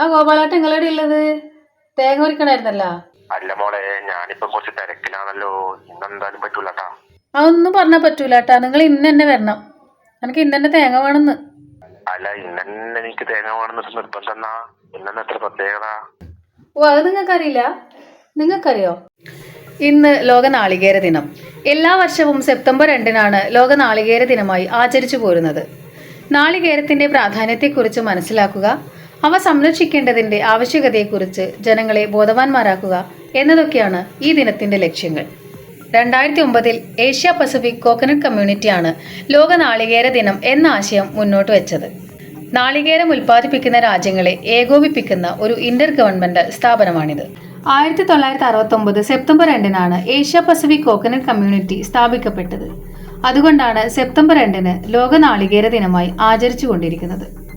ആ ഗോപാലാട്ട് നിങ്ങളുടെ ഉള്ളത്? തേങ്ങ ഒരുക്കണായിരുന്നല്ലോ അല്ല മോളെ ഞാനിപ്പോ കുറച്ച് തിരക്കിലാണല്ലോ. ഇന്നെന്തായാലും പറ്റൂലട്ടാ. അതൊന്നും പറഞ്ഞാ പറ്റൂല കേട്ടാ നിങ്ങൾ ഇന്ന് തന്നെ വരണം. എനിക്ക് ഇന്ന് തന്നെ തേങ്ങ വേണമെന്ന് അല്ല ഇന്നെ എനിക്ക് തേങ്ങ വേണമെന്ന് നിർബന്ധം എത്ര പ്രത്യേകത? ഓ അത് നിങ്ങൾക്കറിയില്ല. നിങ്ങൾക്കറിയോ? ഇന്ന് ലോക നാളികേര ദിനം. എല്ലാ വർഷവും സെപ്റ്റംബർ രണ്ടിനാണ് ലോക നാളികേര ദിനമായി ആചരിച്ചു പോരുന്നത്. നാളികേരത്തിന്റെ പ്രാധാന്യത്തെക്കുറിച്ച് മനസ്സിലാക്കുക. അവ സംരക്ഷിക്കേണ്ടതിന്റെ ആവശ്യകതയെക്കുറിച്ച് ജനങ്ങളെ ബോധവാന്മാരാക്കുക എന്നതൊക്കെയാണ് ഈ ദിനത്തിന്റെ ലക്ഷ്യങ്ങൾ. രണ്ടായിരത്തി ഒമ്പതിൽ ഏഷ്യ പസഫിക് കോക്കനട്ട് കമ്മ്യൂണിറ്റിയാണ് ലോക നാളികേര ദിനം എന്ന ആശയം മുന്നോട്ട് വെച്ചത്. നാളികേരം ഉൽപ്പാദിപ്പിക്കുന്ന രാജ്യങ്ങളെ ഏകോപിപ്പിക്കുന്ന ഒരു ഇന്റർ ഗവൺമെന്റ് സ്ഥാപനമാണിത്. ആയിരത്തി തൊള്ളായിരത്തി അറുപത്തി ഒമ്പത് സെപ്റ്റംബർ രണ്ടിനാണ് ഏഷ്യ പസഫിക് കോക്കനട്ട് കമ്മ്യൂണിറ്റി സ്ഥാപിക്കപ്പെട്ടത്. അതുകൊണ്ടാണ് സെപ്റ്റംബർ രണ്ടിന് ലോക നാളികേര ദിനമായി ആചരിച്ചുകൊണ്ടിരിക്കുന്നത്.